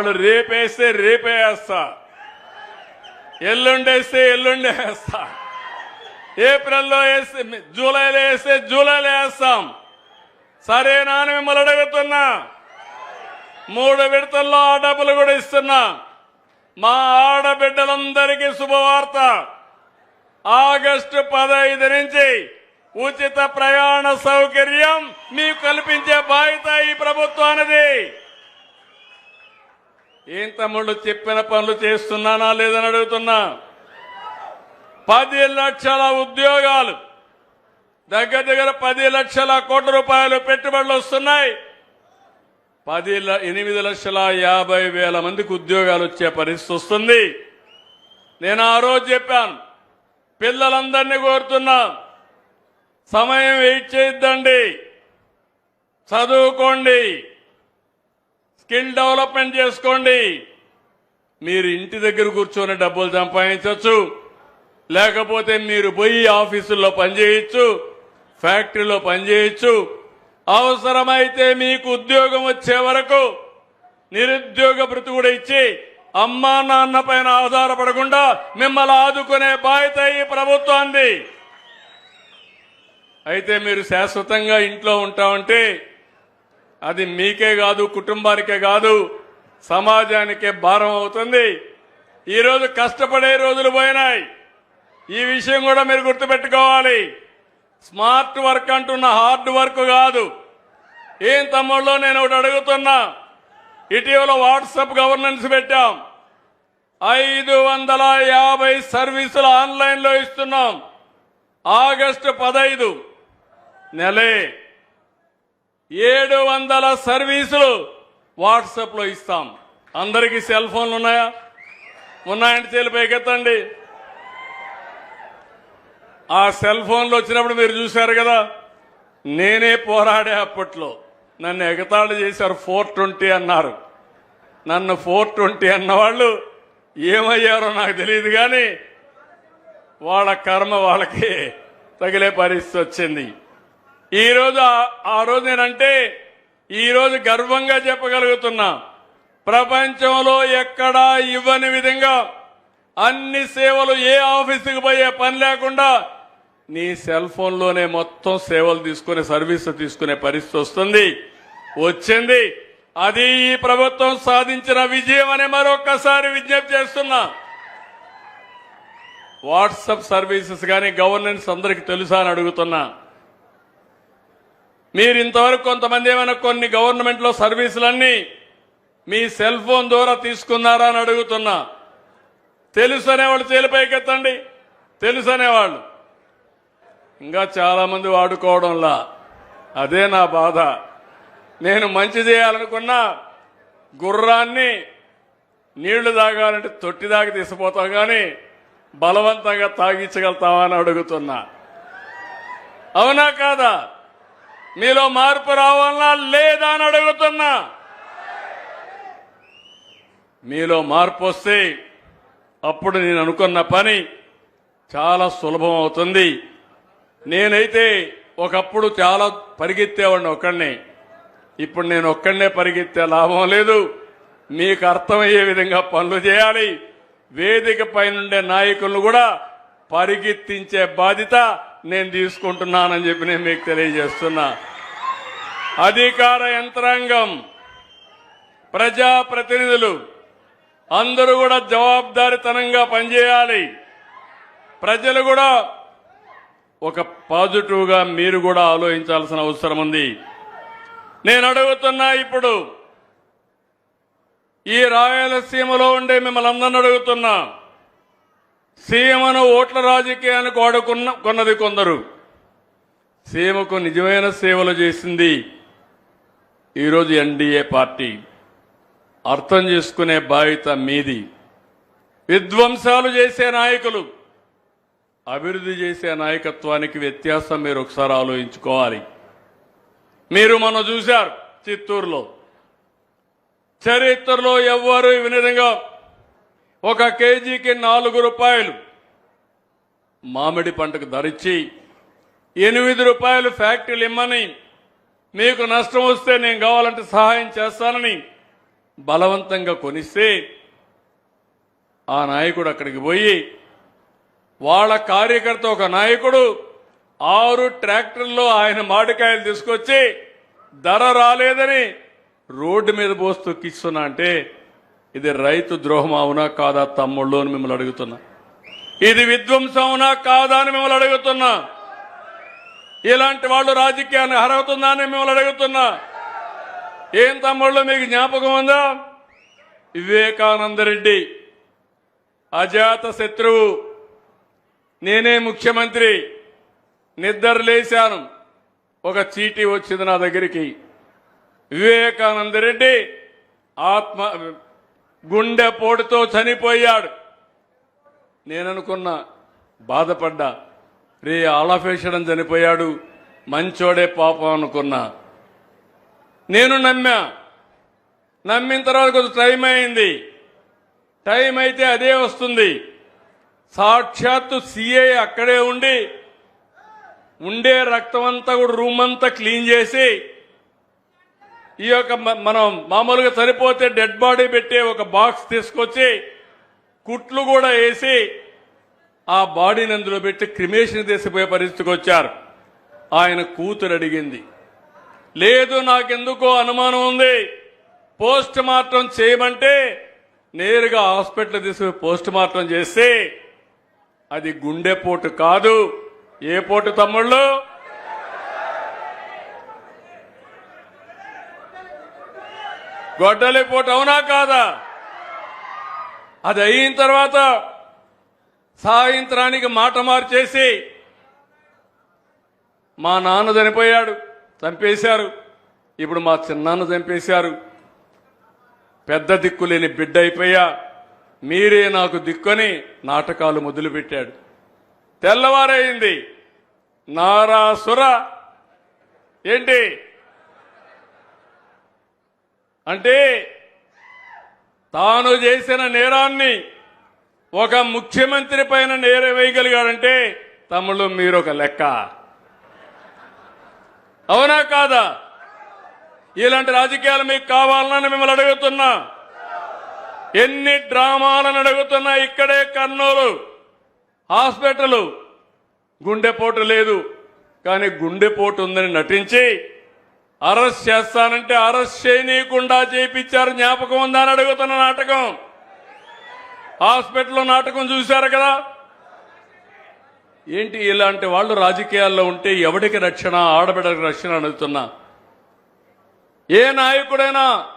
వాళ్ళు రేపేస్తే రేపే వేస్తా. ఎల్లుండేస్తే ఎల్లుండే వేస్తా. ఏప్రిల్లో వేస్తే జూలైలో వేస్తే జూలైలో వేస్తాం. సరేనా అని మిమ్మల్ని అడుగుతున్నా. మూడు విడతల్లో ఆ డబ్బులు కూడా ఇస్తున్నా. మా ఆడబిడ్డలందరికీ శుభవార్త. ఆగస్టు పదహైదు నుంచి ఉచిత ప్రయాణ సౌకర్యం మీకు కల్పించే బాధ్యత ఈ ప్రభుత్వానిది. ఏం తమ్ముళ్ళు చెప్పిన పనులు చేస్తున్నానా లేదని అడుగుతున్నా? పది లక్షల ఉద్యోగాలు. దగ్గర దగ్గర పది లక్షల కోట్ల రూపాయలు పెట్టుబడులు వస్తున్నాయి. పది ల- ఎనిమిది లక్షల యాభై వేల మందికి ఉద్యోగాలు వచ్చే పరిస్థితి వస్తుంది. నేను ఆ రోజు చెప్పాను పిల్లలందరినీ కోరుతున్నా సమయం వెయిట్ చేయొద్దండి చదువుకోండి. స్కిల్ డెవలప్మెంట్ చేసుకోండి. మీరు ఇంటి దగ్గర కూర్చొని డబ్బులు సంపాదించవచ్చు. లేకపోతే మీరు పోయి ఆఫీసుల్లో పనిచేయచ్చు ఫ్యాక్టరీలో పనిచేయచ్చు. అవసరమైతే మీకు ఉద్యోగం వచ్చే వరకు నిరుద్యోగ భృతి కూడా ఇచ్చి అమ్మా నాన్న పైన ఆధారపడకుండా మిమ్మల్ని ఆదుకునే బాధ్యత ఈ ప్రభుత్వాన్ని అయితే మీరు శాశ్వతంగా ఇంట్లో ఉంటామంటే అది మీకే కాదు కుటుంబానికే కాదు సమాజానికే భారం అవుతుంది. ఈరోజు కష్టపడే రోజులు పోయినాయి. ఈ విషయం కూడా మీరు గుర్తుపెట్టుకోవాలి. స్మార్ట్ వర్క్ అంటున్న హార్డ్ వర్క్ కాదు. ఏం తమ్ముళ్ళు నేను ఒకటి అడుగుతున్నా. ఇటీవల వాట్సాప్ గవర్నెన్స్ పెట్టాం. ఐదు వందల యాభై సర్వీసులు ఆన్లైన్లో ఇస్తున్నాం. ఆగస్టు పదైదు. నెలే. ఏడు వందల సర్వీసులు వాట్సాప్లో ఇస్తాం. అందరికీ సెల్ ఫోన్లు ఉన్నాయా? ఉన్నాయంటే చేలు పైకెత్తండి. ఆ సెల్ ఫోన్లు వచ్చినప్పుడు మీరు చూశారు కదా నేనే పోరాడే అప్పట్లో. నన్ను ఎగతాళి చేశారు ఫోర్ ట్వంటీ అన్నారు. నన్ను ఫోర్ ట్వంటీ అన్నవాళ్ళు ఏమయ్యారో నాకు తెలియదు కానీ వాళ్ళ కర్మ వాళ్ళకి తగిలే పరిస్థితి వచ్చింది. ఈరోజు ఆ- రోజు నేనంటే ఈరోజు గర్వంగా చెప్పగలుగుతున్నా. ప్రపంచంలో ఎక్కడా ఇవ్వని విధంగా అన్ని సేవలు ఏ ఆఫీసుకు పోయే పని లేకుండా నీ సెల్ ఫోన్లోనే మొత్తం సేవలు తీసుకునే సర్వీస్ తీసుకునే పరిస్థితి వస్తుంది. వచ్చింది. అది ఈ ప్రభుత్వం సాధించిన విజయం అని మరొకసారి విజ్ఞప్తి చేస్తున్నా. వాట్సప్ సర్వీసెస్ కానీ గవర్నెన్స్ అందరికి తెలుసా అని అడుగుతున్నా. మీరు ఇంతవరకు కొంతమంది ఏమైనా కొన్ని గవర్నమెంట్లో సర్వీసులన్నీ మీ సెల్ ఫోన్ ద్వారా తీసుకున్నారా అని అడుగుతున్నా. తెలుసు అనేవాళ్ళు తేలిపైకెత్తండి తెలుసు అనేవాళ్ళు ఇంకా చాలామంది వాడుకోవడంలా. అదే నా బాధ. నేను మంచి చేయాలనుకున్నా గుర్రాన్ని నీళ్ళు తాగాలంటే తొట్టి దాకా తీసిపోతాం కానీ బలవంతంగా తాగించగలుగుతావా అని అడుగుతున్నా. అవునా కాదా? మీలో మార్పు రావాలనా లేదా అని అడుగుతున్నా. మీలో మార్పు వస్తే అప్పుడు నేను అనుకున్న పని చాలా సులభం అవుతుంది. నేనైతే ఒకప్పుడు చాలా పరిగెత్తేవాడిని ఒక్కడినే. ఇప్పుడు నేను ఒక్కడనే పరిగెత్తే లాభం లేదు. మీకు అర్థమయ్యే విధంగా పనులు చేయాలి. వేదిక పైనుండే నాయకులను కూడా పరిగెత్తించే బాధ్యత నేను తీసుకుంటున్నానని చెప్పి నేను మీకు తెలియజేస్తున్నా. అధికార యంత్రాంగం ప్రజాప్రతినిధులు అందరూ కూడా జవాబుదారితనంగా పనిచేయాలి. ప్రజలు కూడా ఒక పాజిటివ్గా మీరు కూడా ఆలోచించాల్సిన అవసరం ఉంది. నేను అడుగుతున్నా ఇప్పుడు ఈ రాయలసీమలో ఉండే మిమ్మల్ని అందరిని అడుగుతున్నా. సీమను ఓట్ల రాజకీయాన్ని వాడుకున్న కొన్నది కొందరు. సీమకు నిజమైన సేవలు చేసింది ఈరోజు ఎన్డీఏ పార్టీ. అర్థం చేసుకునే బాధ్యత మీది. విధ్వంసాలు చేసే నాయకులు అభివృద్ధి చేసే నాయకత్వానికి వ్యత్యాసం మీరు ఒకసారి ఆలోచించుకోవాలి. మీరు మనం చూశారు చిత్తూరులో. చరిత్రలో ఎవ్వరు ఈ విధంగా ఒక కేజీకి నాలుగు రూపాయలు. మామిడి పంటకు ధరిచ్చి ఎనిమిది రూపాయలు ఫ్యాక్టరీలు ఇమ్మని మీకు నష్టం వస్తే నేను కావాలంటే సహాయం చేస్తానని బలవంతంగా కొనిస్తే ఆ నాయకుడు అక్కడికి పోయి వాళ్ళ కార్యకర్త ఒక నాయకుడు ఆరు ట్రాక్టర్లో ఆయన మామిడికాయలు తీసుకొచ్చి ధర రాలేదని రోడ్డు మీద పోస్తూ కిస్తున్నా అంటే ఇది రైతు ద్రోహం అవునా కాదా తమ్ముళ్ళు అని మిమ్మల్ని అడుగుతున్నా. ఇది విధ్వంసం అవునా కాదా అని మిమ్మల్ని అడుగుతున్నా. ఇలాంటి వాళ్ళు రాజకీయాన్ని అర్హతుందా అని మిమ్మల్ని అడుగుతున్నా. ఏం తమ్ముళ్ళు మీకు జ్ఞాపకం ఉందా? వివేకానంద రెడ్డి అజాత శత్రువు. నేనే ముఖ్యమంత్రి. నిద్ర లేశాను. ఒక చీటీ వచ్చింది నా దగ్గరికి. వివేకానంద రెడ్డి ఆత్మ గుండెపోటుతో చనిపోయాడు. నేననుకున్నా బాధపడ్డా. రే ఆలఫేషడం చనిపోయాడు. మంచోడే పాపం అనుకున్నా. నేను నమ్మా. నమ్మిన తర్వాత కొంచెం టైం అయింది. టైం అయితే అదే వస్తుంది. సాక్షాత్తు సిఐ అక్కడే ఉండి ఉండే రక్తం అంతా కూడా రూమ్ అంతా క్లీన్ చేసి ఈ యొక్క మనం మామూలుగా చనిపోతే డెడ్ బాడీ పెట్టే ఒక బాక్స్ తీసుకొచ్చి కుట్లు కూడా వేసి ఆ బాడీని అందులో పెట్టి క్రిమేషన్ తీసిపోయే పరిస్థితికి వచ్చారు. ఆయన కూతురు అడిగింది లేదు నాకెందుకో అనుమానం ఉంది. పోస్ట్ మార్టం చేయమంటే నేరుగా హాస్పిటల్ తీసుకుని పోస్ట్ మార్టం చేస్తే అది గుండెపోటు కాదు. ఏ పోటు తమ్ముళ్ళు? గొడ్డలిపోటు అవునా కాదా? అది అయిన తర్వాత సాయంత్రానికి మాట మార్చేసి మా నాన్న చనిపోయాడు చంపేశారు. ఇప్పుడు మా చిన్నాన్న చంపేశారు. పెద్ద దిక్కు లేని బిడ్డ అయిపోయా. మీరే నాకు దిక్కుని నాటకాలు మొదలుపెట్టాడు. తెల్లవారైంది. నారాసుర ఏంటి? అంటే తాను చేసిన నేరాన్ని ఒక ముఖ్యమంత్రి పైన నేరవేయగలిగాడంటే వేయగలిగాడంటే మీరు ఒక లెక్క. అవునా కాదా? ఇలాంటి రాజకీయాలు మీకు కావాలని మిమ్మల్ని అడుగుతున్నా. ఎన్ని డ్రామాలను అడుగుతున్నా ఇక్కడే కర్నూలు. హాస్పిటల్. గుండెపోటు లేదు. కానీ గుండెపోటు ఉందని నటించి అరెస్ట్ చేస్తానంటే అరెస్ట్ చేయనీయకుండా చేయించారు జ్ఞాపకం ఉందా అని అడుగుతున్న నాటకం. హాస్పిటల్లో నాటకం చూశారు కదా. ఏంటి ఇలాంటి వాళ్ళు రాజకీయాల్లో ఉంటే ఎవడికి రక్షణ ఆడబిడ్డకి రక్షణ అడుగుతున్నా. ఏ నాయకుడైనా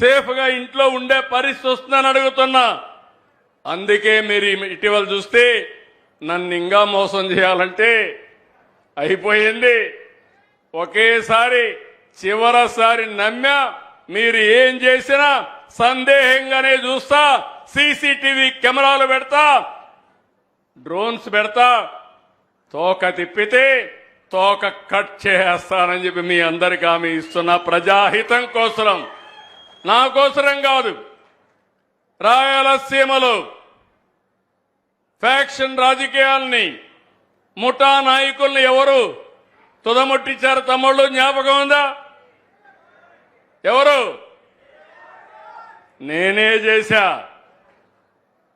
సేఫ్గా ఇంట్లో ఉండే పరిస్థితి వస్తుందని అడుగుతున్నా. అందుకే మీరు ఇటీవల చూస్తే నన్ను ఇంకా మోసం చేయాలంటే అయిపోయింది. ఒకేసారి చివరసారి నమ్మా మీరు ఏం చేసినా సందేహంగానే చూస్తా సీసీటీవీ కెమెరాలు పెడతా డ్రోన్స్ పెడతా తోక తిప్పితే తోక కట్ చేస్తానని చెప్పి మీ అందరికి ఆమె ఇస్తున్న ప్రజాహితం కోసరం. నా కోసరం కాదు రాయలసీమలో ఫ్యాక్షన్ రాజకీయాల్ని ముఠా నాయకుల్ని ఎవరు తుదముట్టించారు తమ్ముళ్ళు జ్ఞాపకం ఉందా? ఎవరు? నేనే చేశా.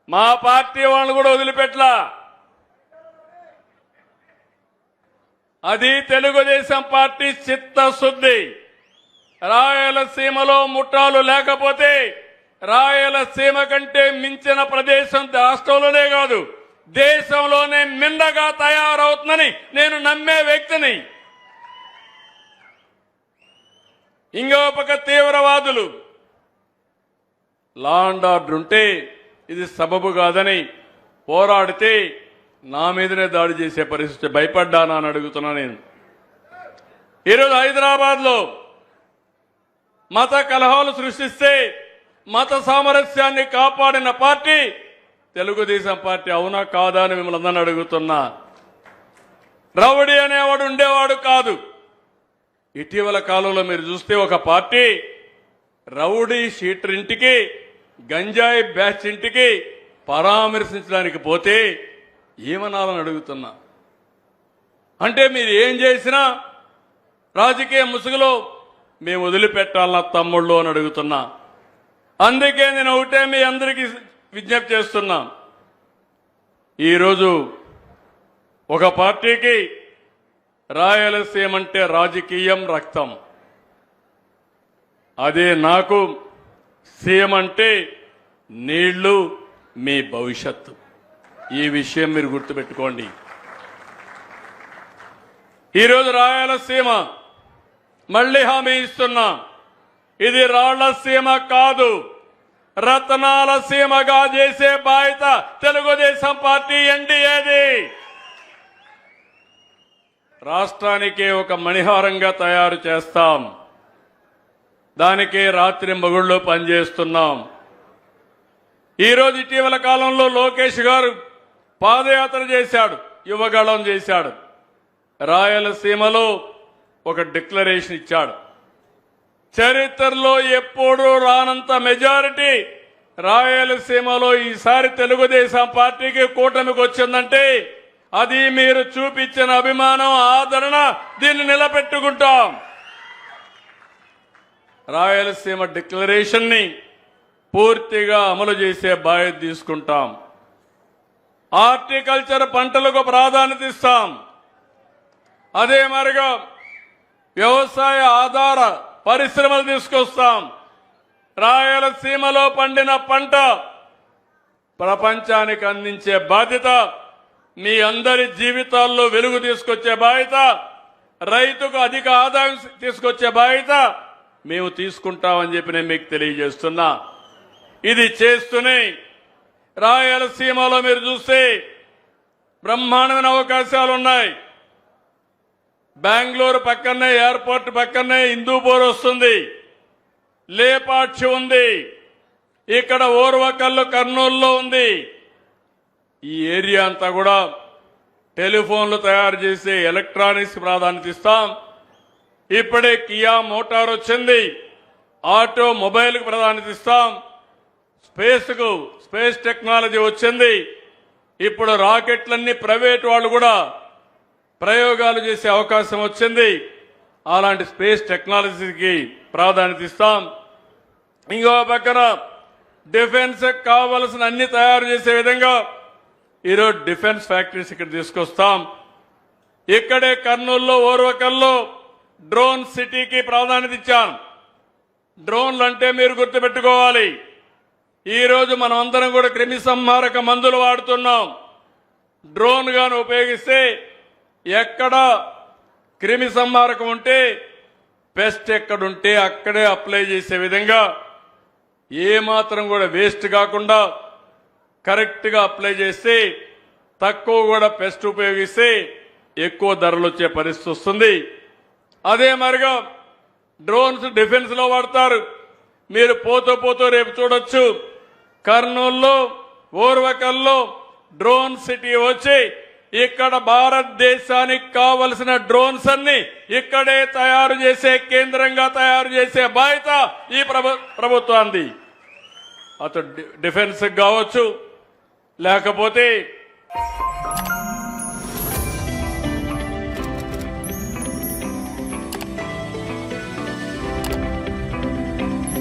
మా పార్టీ వాళ్ళని కూడా వదిలిపెట్లా అది తెలుగుదేశం పార్టీ చిత్తశుద్ధి. రాయలసీమలో ముఠాలు లేకపోతే రాయలసీమ కంటే మించిన ప్రదేశం రాష్ట్రంలోనే కాదు దేశంలోనే మిందగా తయారవుతుందని నేను నమ్మే వ్యక్తిని. ఇంకో పక్క తీవ్రవాదులు. లా అండ్ ఆర్డర్ ఉంటే ఇది సబబు కాదని పోరాడితే నా మీదనే దాడి చేసే పరిస్థితి భయపడ్డానా అని అడుగుతున్నా నేను. ఈరోజు హైదరాబాద్లో మత కలహాలు సృష్టిస్తే మత సామరస్యాన్ని కాపాడిన పార్టీ తెలుగుదేశం పార్టీ అవునా కాదా అని మిమ్మల్ని అందరిని అడుగుతున్నా. రౌడీ అనేవాడు ఉండేవాడు కాదు. ఇటీవల కాలంలో మీరు చూస్తే ఒక పార్టీ రౌడీ షీటర్ ఇంటికి గంజాయి బ్యాచ్ ఇంటికి పరామర్శించడానికి పోతే ఏమనాలని అడుగుతున్నా? అంటే మీరు ఏం చేసినా రాజకీయ ముసుగులో మేము వదిలిపెట్టాలన్న తమ్ముళ్ళు అని అడుగుతున్నా. అందుకే నేను ఒకటే మీ అందరికీ విజ్ఞప్తి చేస్తున్నా. ఈరోజు ఒక పార్టీకి రాయలసీమ అంటే రాజకీయం రక్తం. అదే నాకు సీఎం అంటే నీళ్ళు మీ భవిష్యత్తు. ఈ విషయం మీరు గుర్తుపెట్టుకోండి. ఈరోజు రాయలసీమ మళ్ళీ హామీ ఇస్తున్నా. ఇది రాళ్ళసీమ కాదు. రత్నాల సీమగా చేసే బాధ్యత తెలుగుదేశం పార్టీ ఎన్డీఏది. రాష్ట్రానికి ఒక మణిహారంగా తయారు చేస్తాం. దానికే రాత్రి మగుళ్ళు పనిచేస్తున్నాం. ఈరోజు ఇటీవల కాలంలో లోకేష్ గారు పాదయాత్ర చేశాడు యువగళం చేశాడు. రాయలసీమలో ఒక డిక్లరేషన్ ఇచ్చాడు. చరిత్రలో ఎప్పుడూ రానంత మెజారిటీ రాయలసీమలో ఈసారి తెలుగుదేశం పార్టీకి కూటమికి వచ్చిందంటే అది మీరు చూపించిన అభిమానం ఆదరణ దీన్ని నిలబెట్టుకుంటాం. రాయలసీమ డిక్లరేషన్ని పూర్తిగా అమలు చేసే బాధ్యత తీసుకుంటాం. హార్టికల్చర్ పంటలకు ప్రాధాన్యత ఇస్తాం. అదే మరిగా వ్యవసాయ ఆధార పరిశ్రమలు తీసుకొస్తాం. రాయలసీమలో పండిన పంట ప్రపంచానికి అందించే బాధ్యత మీ అందరి జీవితాల్లో వెలుగు తీసుకొచ్చే బాధ్యత రైతుకు అధిక ఆదాయం తీసుకొచ్చే బాధ్యత మేము తీసుకుంటామని చెప్పి నేను మీకు తెలియజేస్తున్నా. ఇది చేస్తూనే రాయలసీమలో మీరు చూస్తే బ్రహ్మాండమైన అవకాశాలు ఉన్నాయి. బెంగళూరు పక్కనే ఎయిర్పోర్ట్ పక్కనే హిందూపూర్ వస్తుంది. లేపాక్షి ఉంది. ఇక్కడ ఓర్వకల్లు కర్నూలులో ఉంది. ఈ ఏరియా అంతా కూడా టెలిఫోన్లు తయారు చేసే ఎలక్ట్రానిక్స్ ప్రాధాన్యత ఇస్తాం. ఇప్పుడే కియా మోటార్ వచ్చింది. ఆటో మొబైల్కు ప్రాధాన్యత ఇస్తాం. స్పేస్కు స్పేస్ టెక్నాలజీ వచ్చింది. ఇప్పుడు రాకెట్లన్నీ ప్రైవేట్ వాళ్ళు కూడా ప్రయోగాలు చేసే అవకాశం వచ్చింది. అలాంటి స్పేస్ టెక్నాలజీకి ప్రాధాన్యత ఇస్తాం. ఇంకో పక్కన డిఫెన్స్ కావలసిన అన్ని తయారు చేసే విధంగా ఈరోజు డిఫెన్స్ ఫ్యాక్టరీస్ ఇక్కడ తీసుకొస్తాం. ఇక్కడే కర్నూలులో ఓర్వకల్లో డ్రోన్ సిటీకి ప్రాధాన్యత ఇచ్చాం. డ్రోన్లు అంటే మీరు గుర్తుపెట్టుకోవాలి. ఈరోజు రోజు మనం అందరం కూడా క్రిమి సంహారక మందులు వాడుతున్నాం. డ్రోన్ గాను ఉపయోగిస్తే ఎక్కడ క్రిమి సంహారకం ఉంటే పెస్ట్ ఎక్కడుంటే అక్కడే అప్లై చేసే విధంగా ఏమాత్రం కూడా వేస్ట్ కాకుండా కరెక్ట్గా అప్లై చేస్తే తక్కువ కూడా పెస్ట్ ఉపయోగిస్తే ఎక్కువ ధరలు వచ్చే పరిస్థితి వస్తుంది. అదే మరిగా డ్రోన్స్ డిఫెన్స్లో వాడతారు. మీరు పోతూ పోతూ రేపు చూడొచ్చు. కర్నూల్లో ఓర్వకల్లో డ్రోన్ సిటీ వచ్చి ఇక్కడ భారతదేశానికి కావలసిన డ్రోన్స్ అన్ని ఇక్కడే తయారు చేసే కేంద్రంగా తయారు చేసే బాధ్యత ఈ ప్రభు ప్రభుత్వాన్ని అటు డిఫెన్స్కి డిఫెన్స్ కావచ్చు లేకపోతే